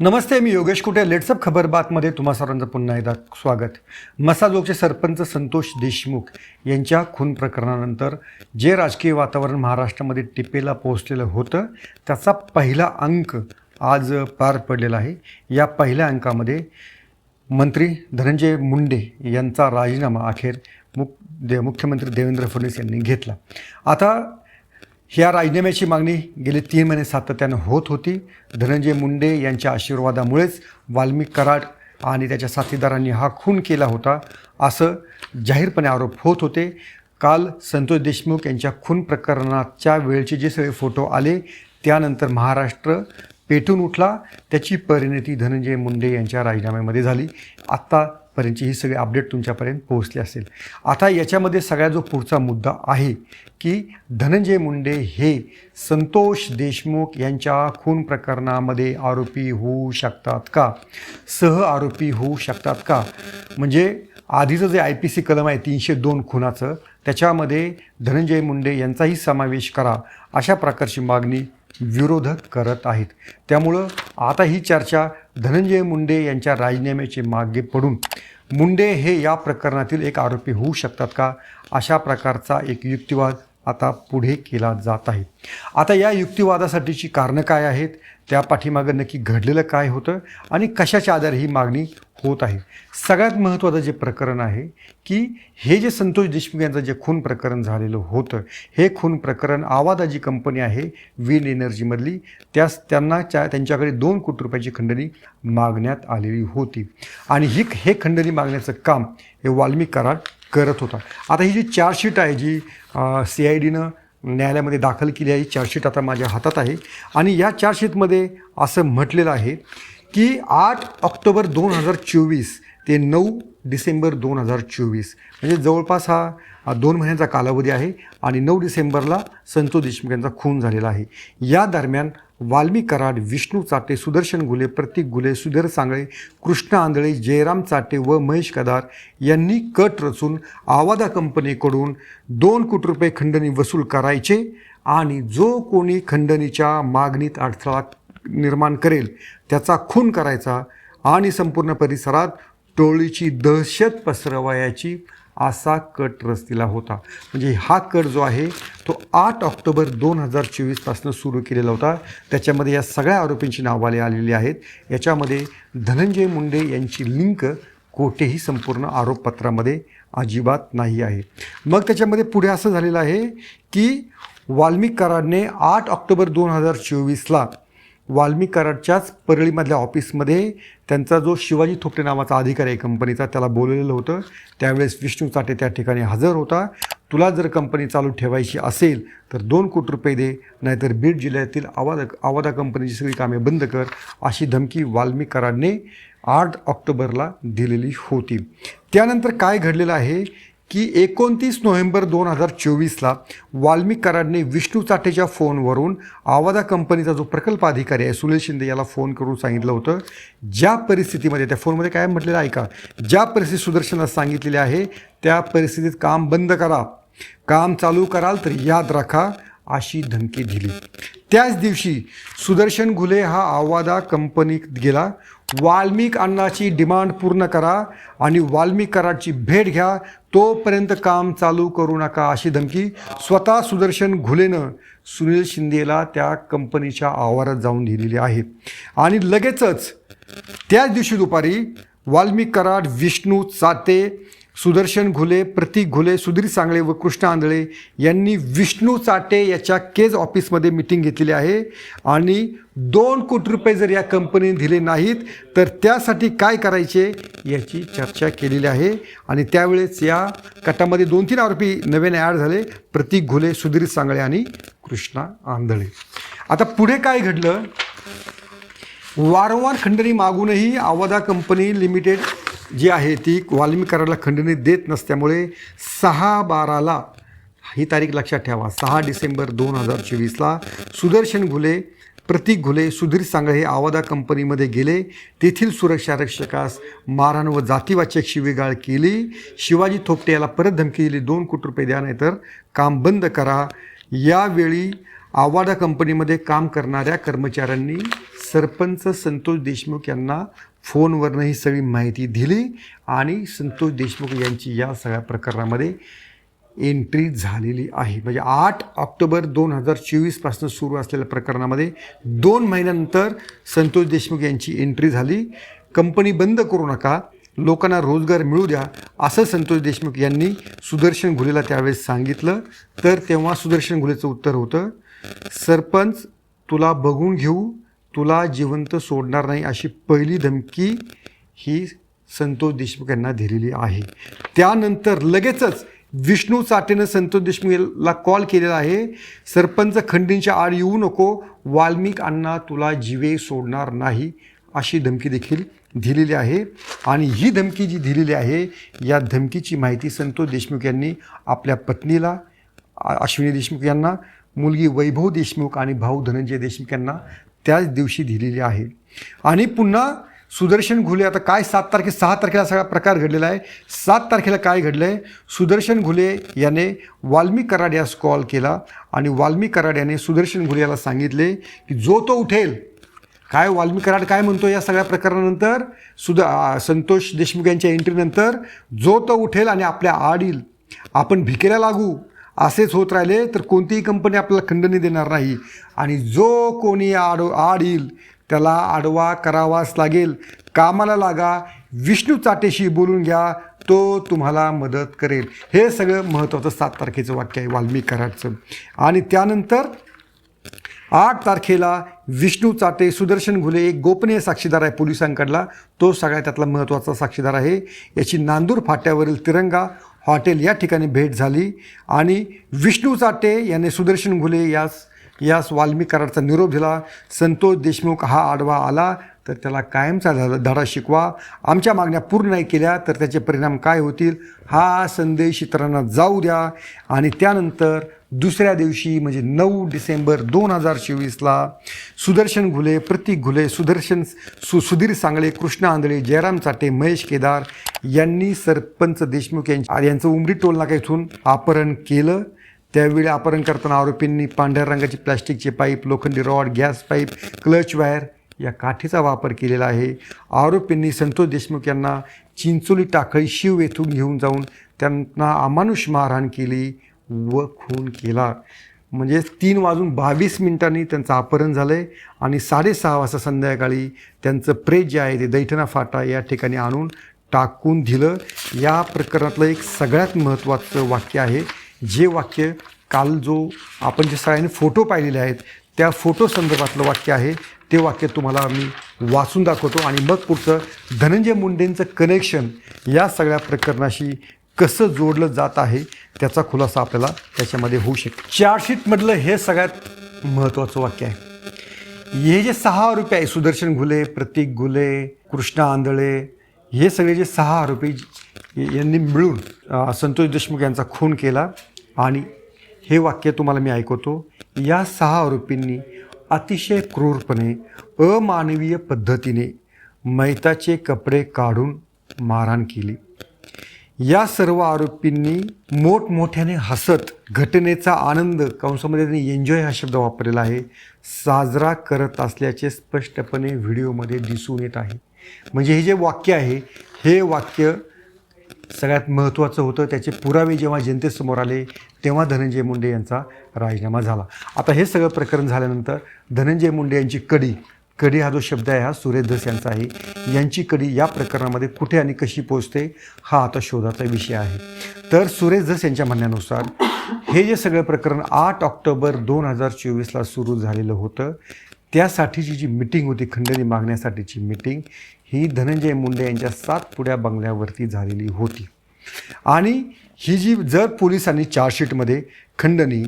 नमस्ते मी योगेश कुटे लेट्सअप खबर बातमध्ये तुम्हा सर्वांचं पुन्हा एकदा स्वागत. मसाजोगचे सरपंच संतोष देशमुख यांच्या खून प्रकरणानंतर जे राजकीय वातावरण महाराष्ट्रामध्ये टिपेला पोहोचलेलं होतं त्याचा पहिला अंक आज पार पडलेला आहे. या पहिल्या अंकामध्ये मंत्री धनंजय मुंडे यांचा राजीनामा अखेर मुख दे मुख्यमंत्री देवेंद्र फडणवीस यांनी घेतला. आता ह्या राजीनाम्याची मागणी गेले तीन महिने सातत्यानं होत होती. धनंजय मुंडे यांच्या आशीर्वादामुळेच वाल्मिक कराड आणि त्याच्या साथीदारांनी हा खून केला होता असं जाहीरपणे आरोप होत होते. काल संतोष देशमुख यांच्या खून प्रकरणाच्या वेळचे जे सगळे फोटो आले त्यानंतर महाराष्ट्र पेटून उठला. त्याची परिणती धनंजय मुंडे यांच्या राजीनाम्यामध्ये झाली. आत्ता पर्यंतची ही सगळी अपडेट तुमच्यापर्यंत पोहोचली असेल. आता याच्यामध्ये सगळ्यात जो पुढचा मुद्दा आहे की धनंजय मुंडे हे संतोष देशमुख यांच्या खून प्रकरणामध्ये आरोपी होऊ शकतात का? सह आरोपी होऊ शकतात का? म्हणजे आधीचं जे आय पी सी कलम आहे तीनशे दोन खुनाचं त्याच्यामध्ये धनंजय मुंडे यांचाही समावेश करा अशा प्रकारची मागणी विरोधक करत आहेत. त्यामुळं आता ही चर्चा धनंजय मुंडे यांच्या राजीनाम्याचे मागे पडून मुंडे हे या प्रकरणातील एक आरोपी होऊ शकतात का? अशा प्रकारचा एक युक्तिवाद आता पुढे केला जात आहे. आता या युक्तिवादासाठीची कारणं काय आहेत? त्या पाठीमागं नक्की घडलेलं काय होतं? आणि कशाच्या आधारे ही मागणी होत आहे? सगळ्यात महत्त्वाचं जे प्रकरण आहे की हे जे संतोष देशमुख यांचं जे खून प्रकरण झालेलं होतं हे खून प्रकरण आवादा जी कंपनी आहे विन एनर्जीमधली. त्यास त्यांना च्या त्यांच्याकडे दोन कोटी रुपयाची खंडणी मागण्यात आलेली होती. आणि ही हे खंडणी मागण्याचं काम हे वाल्मिक कराड करत होता. आता ही जी चार्जशीट आहे जी सी आय डीनं न्यायालयामध्ये दाखल केली आहे ही चार्जशीट आता माझ्या हातात आहे. आणि या चार्जशीटमध्ये असं म्हटलेलं आहे की आठ ऑक्टोबर दोन हजार चोवीस ते नऊ डिसेंबर दोन हजार चोवीस म्हणजे जवळपास हा हा दोन महिन्यांचा कालावधी आहे आणि नऊ डिसेंबरला संतो देशमुख यांचा खून झालेला आहे. या दरम्यान वाल्मी कराड विष्णू चाटे सुदर्शन गुले प्रतीक गुले सुधीर सांगळे कृष्ण आंधळे जयराम चाटे व महेश कदार यांनी कट रचून आवादा कंपनीकडून दोन कोटी रुपये खंडणी वसूल करायचे आणि जो कोणी खंडणीच्या मागणीत अडथळा निर्माण करेल त्याचा खून करायचा आणि संपूर्ण परिसरात टोळीची दहशत पसरवायची असा कट रस्तीला होता. म्हणजे हा कट जो आहे तो आठ ऑक्टोबर दोन हजार चोवीसपासून सुरू केलेला होता. त्याच्यामध्ये या सगळ्या आरोपींची नावाले आलेली आहेत. याच्यामध्ये धनंजय मुंडे यांची लिंक कोठेही संपूर्ण आरोपपत्रामध्ये अजिबात नाही आहे. मग त्याच्यामध्ये पुढे असं झालेलं आहे की वाल्मिक कराडने आठ ऑक्टोबर दोन हजार चोवीसला वाल्मिक कराडच्याच परळीमधल्या ऑफिसमध्ये त्यांचा जो शिवाजी थोपटे नावाचा अधिकारी आहे कंपनीचा त्याला बोलवलेलं होतं. त्यावेळेस विष्णू चाटे त्या ठिकाणी हजर होता. तुला जर कंपनी चालू ठेवायची असेल तर दोन कोटी रुपये दे नाहीतर बीड जिल्ह्यातील आवादा आवादा कंपनीची सगळी कामे बंद कर अशी धमकी वाल्मिक कराडने आठ ऑक्टोबरला दिलेली होती. त्यानंतर काय घडलेलं आहे? की एकोणतीस नोव्हेंबर दोन हजार चोवीसला वाल्मिकरांनी विष्णू चाटेच्या फोनवरून आवादा कंपनीचा जो प्रकल्प अधिकारी आहे सुनील शिंदे याला फोन करून सांगितलं होतं. ज्या परिस्थितीमध्ये त्या फोनमध्ये काय म्हटलेलं आहे का? ज्या परिस्थिती सुदर्शनास सांगितलेली आहे त्या परिस्थितीत काम बंद करा. काम चालू कराल तर याद राखा अशी धमकी दिली. त्याच दिवशी सुदर्शन घुले हा आवादा कंपनीत गेला. वाल्मिक अण्णाची डिमांड पूर्ण करा आणि वाल्मिक कराडची भेट घ्या. तोपर्यंत काम चालू करू नका अशी धमकी स्वतः सुदर्शन घुलेनं सुनील शिंदेला त्या कंपनीच्या आवारात जाऊन दिलेली आहे. आणि लगेचच त्याच दिवशी दुपारी वाल्मिक कराड विष्णू चाते सुदर्शन घुले प्रतीक घुले सुधीर सांगळे व कृष्ण आंधळे यांनी विष्णू चाटे याच्या केज ऑफिसमध्ये मिटिंग घेतलेली आहे. आणि दोन कोटी रुपये जर या कंपनीने दिले नाहीत तर त्यासाठी काय करायचे याची चर्चा केलेली आहे. आणि त्यावेळेस या गटामध्ये दोन तीन आरोपी नव्याने ॲड झाले प्रतीक घुले सुधीर सांगळे आणि कृष्णा आंधळे. आता पुढे काय घडलं? वारंवार खंडणी मागूनही आवादा कंपनी लिमिटेड जी आहे ती वाल्मीकराला खंडणी देत नसल्यामुळे सहा बाराला ही तारीख लक्षात ठेवा. सहा डिसेंबर दोन हजार चोवीसला सुदर्शन घुले प्रतीक घुले सुधीर सांगळे हे आवादा कंपनीमध्ये गेले. तेथील सुरक्षा रक्षकास मारहाण व जातीवाचक शिवीगाळ केली. शिवाजी थोपटे याला परत धमकी दिली. दोन कोटी रुपये द्या नाहीतर काम बंद करा. यावेळी आवाडा कंपनीमध्ये काम करणाऱ्या कर्मचाऱ्यांनी सरपंच संतोष देशमुख यांना फोनवरनं ही सगळी माहिती दिली आणि संतोष देशमुख यांची या सगळ्या प्रकरणामध्ये एंट्री झालेली आहे. म्हणजे आठ ऑक्टोबर दोन हजार चोवीसपासून सुरू असलेल्या प्रकरणामध्ये दोन महिन्यानंतर संतोष देशमुख यांची एंट्री झाली. कंपनी बंद करू नका लोकांना रोजगार मिळू द्या असं संतोष देशमुख यांनी सुदर्शन घुलेला त्यावेळेस सांगितलं. तर तेव्हा सुदर्शन घुलेचं उत्तर होतं सरपंच तुला बघून घेऊ तुला जिवंत सोडणार नाही अशी पहिली धमकी ही संतोष देशमुख यांना दिलेली आहे. त्यानंतर लगेचच विष्णू चाटेनं संतोष देशमुखला कॉल केलेला आहे. सरपंच खंडींच्या आड येऊ नको वाल्मिक अण्णा तुला जीवे सोडणार नाही अशी धमकी देखील दिलेली आहे. आणि ही धमकी जी दिलेली आहे या धमकीची माहिती संतोष देशमुख यांनी आपल्या पत्नीला अश्विनी देशमुख यांना मुलगी वैभव देशमुख आणि भाऊ धनंजय देशमुख यांना त्याच दिवशी दिलेली आहे. आणि पुन्हा सुदर्शन घुले आता काय सात तारखे सहा तारखेला सगळा प्रकार घडलेला आहे. सात तारखेला काय घडलं आहे सुदर्शन घुले याने वाल्मी कराड यास कॉल केला आणि वाल्मी कराड याने सुदर्शन घुले याला सांगितले की जो तो उठेल काय वाल्मी कराड काय म्हणतो या सगळ्या प्रकरणानंतर? सुद संतोष देशमुख यांच्या एंट्रीनंतर जो तो उठेल आणि आपल्या आड येईल आपण भिकेला लागू. असेच होत राहिले तर कोणतीही कंपनी आपल्याला खंडणी देणार नाही. आणि जो कोणी आड आड येईल त्याला आडवा करावाच लागेल. कामाला लागा विष्णू चाटेशी बोलून घ्या तो तुम्हाला मदत करेल. हे सगळं महत्त्वाचं सात तारखेचं वाक्य आहे वाल्मिकराचं आणि त्यानंतर आठ तारखेला विष्णू चाटे सुदर्शन घुले एक गोपनीय साक्षीदार आहे पोलिसांकडला. तो सगळ्यात त्यातला महत्त्वाचा साक्षीदार आहे. याची नांदूर फाट्यावरील तिरंगा हॉटेल या ठिकाणी भेट झाली. आणि विष्णू चाटे याने सुदर्शन घुले यास यास वाल्मिक कराडचा निरोप दिला. संतोष देशमुख हा आडवा आला तर त्याला कायमचा धडा धडा शिकवा. आमच्या मागण्या पूर्ण नाही केल्या तर त्याचे परिणाम काय होतील? हा संदेश इतरांना जाऊ द्या. आणि त्यानंतर दुसऱ्या दिवशी म्हणजे नऊ डिसेंबर दोन हजार चोवीसला सुदर्शन घुले प्रतीक घुले सुदर्शन सु सुधीर सांगळे कृष्ण आंधळे जयराम चाटे महेश केदार यांनी सरपंच देशमुख यांच्या यांचं उमरी टोलनाका इथून अपहरण केलं. त्यावेळी अपहरण करताना आरोपींनी पांढऱ्या रंगाची प्लॅस्टिकचे पाईप लोखंडी rod gas pipe clutch wire या काठीचा वापर केलेला आहे. आरोपींनी संतोष देशमुख यांना चिंचोली टाकळी शिव येथून घेऊन जाऊन त्यांना अमानुष मारहाण केली. व खून केला. म्हणजे तीन वाजून बावीस मिनिटांनी त्यांचं अपहरण झालं आहे आणि साडेसहा वाजता संध्याकाळी त्यांचं प्रेत जे आहे ते दैठणा फाटा या ठिकाणी आणून टाकून दिलं. या प्रकरणातलं एक सगळ्यात महत्त्वाचं वाक्य आहे. जे वाक्य काल जो आपण जे सगळ्यांनी फोटो पाहिलेले आहेत त्या फोटो संदर्भातलं वाक्य आहे. ते वाक्य तुम्हाला मी वाचून दाखवतो आणि मग पुढचं धनंजय मुंडेंचं कनेक्शन या सगळ्या प्रकरणाशी कसं जोडलं जात आहे त्याचा खुलासा आपल्याला त्याच्यामध्ये होऊ शकतो. चार्जशीटमधलं हे सगळ्यात महत्त्वाचं वाक्य आहे. हे जे सहा आरोपी आहे सुदर्शन घुले प्रतीक घुले कृष्णा आंधळे हे सगळे जे सहा आरोपी यांनी मिळून संतोष देशमुख यांचा खून केला आणि हे वाक्य तुम्हाला मी ऐकवतो. या सहा आरोपींनी अतिशय क्रूरपणे अमानवीय पद्धतीने मैताचे कपडे काढून मारहाण केली. या सर्व आरोपींनी मोठमोठ्याने हसत घटनेचा आनंद कंसामध्ये त्यांनी एन्जॉय हा शब्द वापरलेला आहे साजरा करत असल्याचे स्पष्टपणे व्हिडिओमध्ये दिसून येत आहे. म्हणजे हे जे वाक्य आहे हे वाक्य सगळ्यात महत्त्वाचं होतं. त्याचे पुरावे जेव्हा जनतेसमोर आले तेव्हा धनंजय मुंडे यांचा राजीनामा झाला. आता हे सगळं प्रकरण झाल्यानंतर धनंजय मुंडे यांची कडी कडी हा जो शब्द आहे हा सुरेश धस यांचा आहे. यांची कडी या प्रकरणामध्ये कुठे आणि कशी पोचते हा आता शोधाचा विषय आहे. तर सुरेश धस यांच्या म्हणण्यानुसार हे जे सगळं प्रकरण आठ ऑक्टोबर दोन हजार चोवीसला सुरू झालेलं होतं त्यासाठीची जी मिटिंग होती खंडणी मागण्यासाठीची मिटिंग ही धनंजय मुंडे यांच्या सातपुड्या बंगल्यावरती झालेली होती. आणि ही जी जर पोलिसांनी चार्जशीटमध्ये खंडणी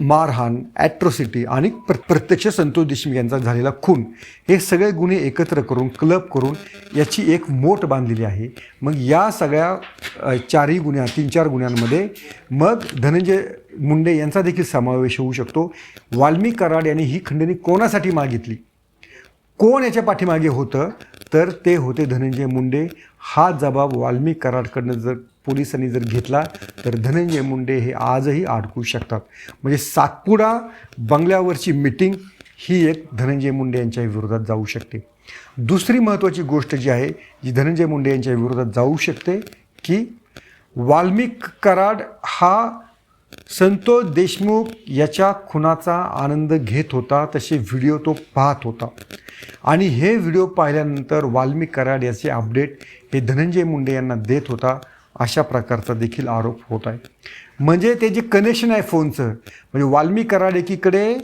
मारहाण ॲट्रॉसिटी आणि प्र प्रत्यक्ष संतोष देशमुख यांचा झालेला खून हे सगळे गुन्हे एकत्र करून क्लब करून याची एक मोठ बांधलेली आहे. मग या सगळ्या चारही गुन्ह्या तीन चार गुन्ह्यांमध्ये मग धनंजय मुंडे यांचा देखील समावेश होऊ शकतो. वाल्मी कराड यांनी ही खंडणी कोणासाठी मागितली? कोण याच्या पाठीमागे होतं? तर ते होते धनंजय मुंडे. हा जबाब वाल्मी कराडकडनं जर पोलिसांनी जर घेतला तर धनंजय मुंडे हे आजही अडकू शकतात. म्हणजे सातपुडा बंगल्यावरची मिटिंग ही एक धनंजय मुंडे यांच्या विरोधात जाऊ शकते. दुसरी महत्त्वाची गोष्ट जी आहे जी धनंजय मुंडे यांच्या विरोधात जाऊ शकते की वाल्मिक कराड हा संतोष देशमुख याच्या खुनाचा आनंद घेत होता तसे व्हिडिओ तो पाहत होता. आणि हे व्हिडिओ पाहिल्यानंतर वाल्मिक कराड याचे अपडेट हे धनंजय मुंडे यांना देत होता. अशा प्रकारचा देखील आरोप होत आहे म्हणजे ते जे कनेक्शन आहे फोनचं म्हणजे वाल्मी कराड एकीकडे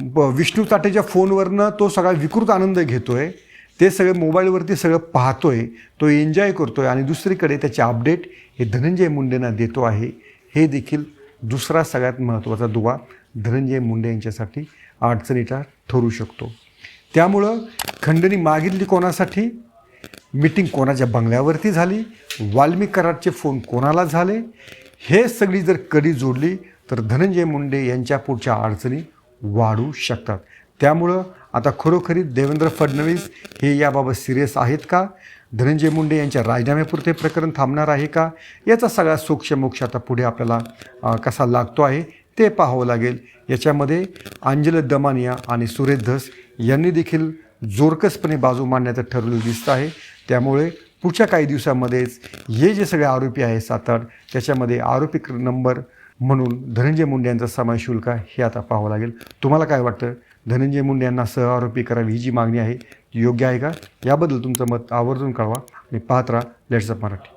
ब- विष्णू ताटेच्या फोनवरनं तो सगळा विकृत आनंद घेतो आहे ते सगळे मोबाईलवरती सगळं पाहतो आहे तो एन्जॉय करतो आहे आणि दुसरीकडे त्याचे अपडेट हे धनंजय मुंडेंना देतो आहे. हे देखील दुसरा सगळ्यात महत्त्वाचा दुवा धनंजय मुंडे यांच्यासाठी अडचणीचा ठरू शकतो. त्यामुळं खंडणी मागितली कोणासाठी? मीटिंग कोणाच्या बंगल्यावरती झाली? वाल्मिक कराडचे फोन कोणाला झाले? हे सगळी जर कडी जोडली तर धनंजय मुंडे यांच्या पुढच्या अडचणी वाढू शकतात. त्यामुळं आता खरोखरी देवेंद्र फडणवीस हे याबाबत सिरियस आहेत का? धनंजय मुंडे यांच्या राजीनाम्यापुरते प्रकरण थांबणार आहे का? याचा सगळा सूक्ष्मोक्ष आता पुढे आपल्याला कसा लागतो आहे ते पाहावं लागेल. याच्यामध्ये अंजल दमानिया आणि सुरेश धस यांनी देखील जोरकसपणे बाजू मांडण्याचं ठरलेलं दिसतं आहे. त्यामुळे पुढच्या काही दिवसामध्येच हे जे सगळे आरोपी आहे सात आठ त्याच्यामध्ये आरोपी क्र- नंबर म्हणून धनंजय मुंडे यांचा समावेश होईल का हे आता पाहावं लागेल. तुम्हाला काय वाटतं? धनंजय मुंडे यांना सह आरोपी करावी ही जी मागणी आहे ती योग्य आहे का? याबद्दल तुमचं मत आवर्जून कळवा आणि पाहत राहा लेट्स अप मराठी